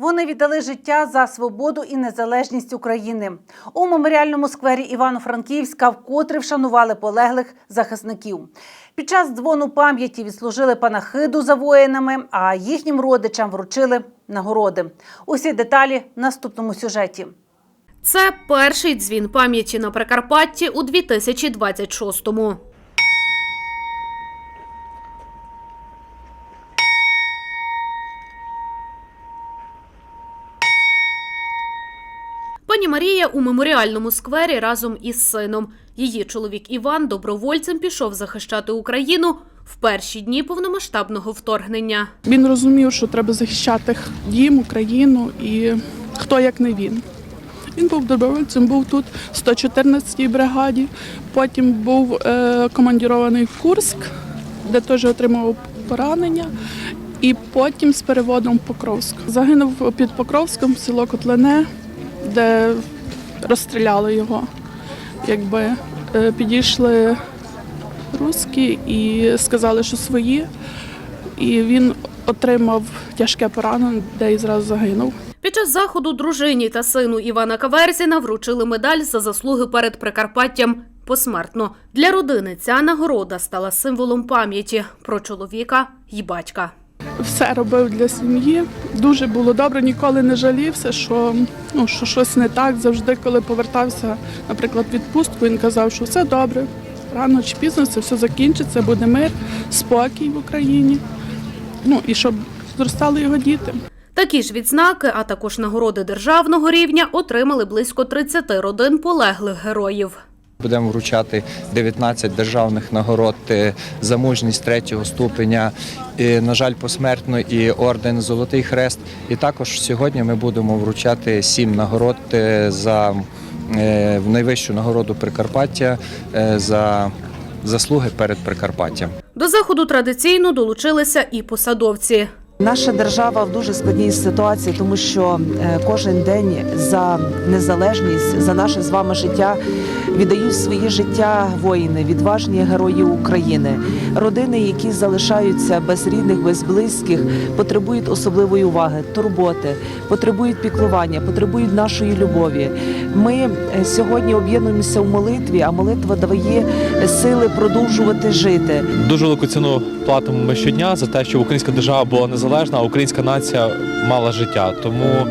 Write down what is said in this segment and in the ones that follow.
Вони віддали життя за свободу і незалежність України. У меморіальному сквері Івано-Франківська вкотре вшанували полеглих захисників. Під час дзвону пам'яті відслужили панахиду за воїнами, а їхнім родичам вручили нагороди. Усі деталі в наступному сюжеті. Це перший дзвін пам'яті на Прикарпатті у 2026-му. Пані Марія у меморіальному сквері разом із сином. Її чоловік Іван добровольцем пішов захищати Україну в перші дні повномасштабного вторгнення. Він розумів, що треба захищати дім, Україну і хто як не він. Він був добровольцем, був тут в 114-й бригаді, потім був е, командірований в Курск, де теж отримав поранення, і потім з переводом в Покровськ. Загинув під Покровськом село Котлине, де розстріляли його. Якби е, підійшли русські і сказали, що свої. І він отримав тяжке поранення, де і зразу загинув. Під час заходу дружині та сину Івана Каверзіна вручили медаль за заслуги перед Прикарпаттям посмертно. Для родини ця нагорода стала символом пам'яті про чоловіка й батька. Все робив для сім'ї. Дуже було добре, ніколи не жалівся, що, ну, що щось не так. Завжди, коли повертався, наприклад, в відпустку, він казав, що все добре. Рано чи пізно це все закінчиться, буде мир, спокій в Україні. Ну і щоб зростали його діти. Такі ж відзнаки, а також нагороди державного рівня отримали близько 30 родин полеглих героїв. Будемо вручати 19 державних нагород е, за мужність третього ступеня. І, на жаль, посмертно і орден Золотий Хрест. І також сьогодні ми будемо вручати сім нагород е, за е, найвищу нагороду Прикарпаття за заслуги перед Прикарпаттям. До заходу традиційно долучилися і посадовці. Наша держава в дуже складній ситуації, тому що е, кожен день за незалежність, за наше з вами життя віддають своє життя воїни, відважні герої України. Родини, які залишаються без рідних, без близьких, потребують особливої уваги, турботи, потребують піклування, потребують нашої любові. Ми е, сьогодні об'єднуємося в молитві, а молитва дає сили продовжувати жити. Дуже велику ціну платимо ми щодня за те, щоб українська держава була незалежна, а українська нація мала життя. Тому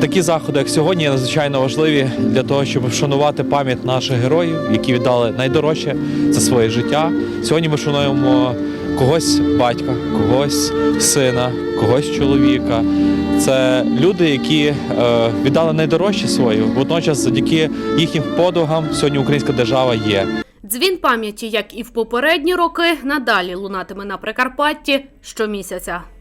такі заходи, як сьогодні, є надзвичайно важливі для того, щоб вшанувати пам'ять наших героїв, які віддали найдорожче за своє життя. Сьогодні ми шануємо когось батька, когось сина, когось чоловіка. Це люди, які е, віддали найдорожче своє. Водночас, завдяки їхнім подвигам, сьогодні українська держава є. Дзвін пам'яті, як і в попередні роки, надалі лунатиме на Прикарпатті щомісяця.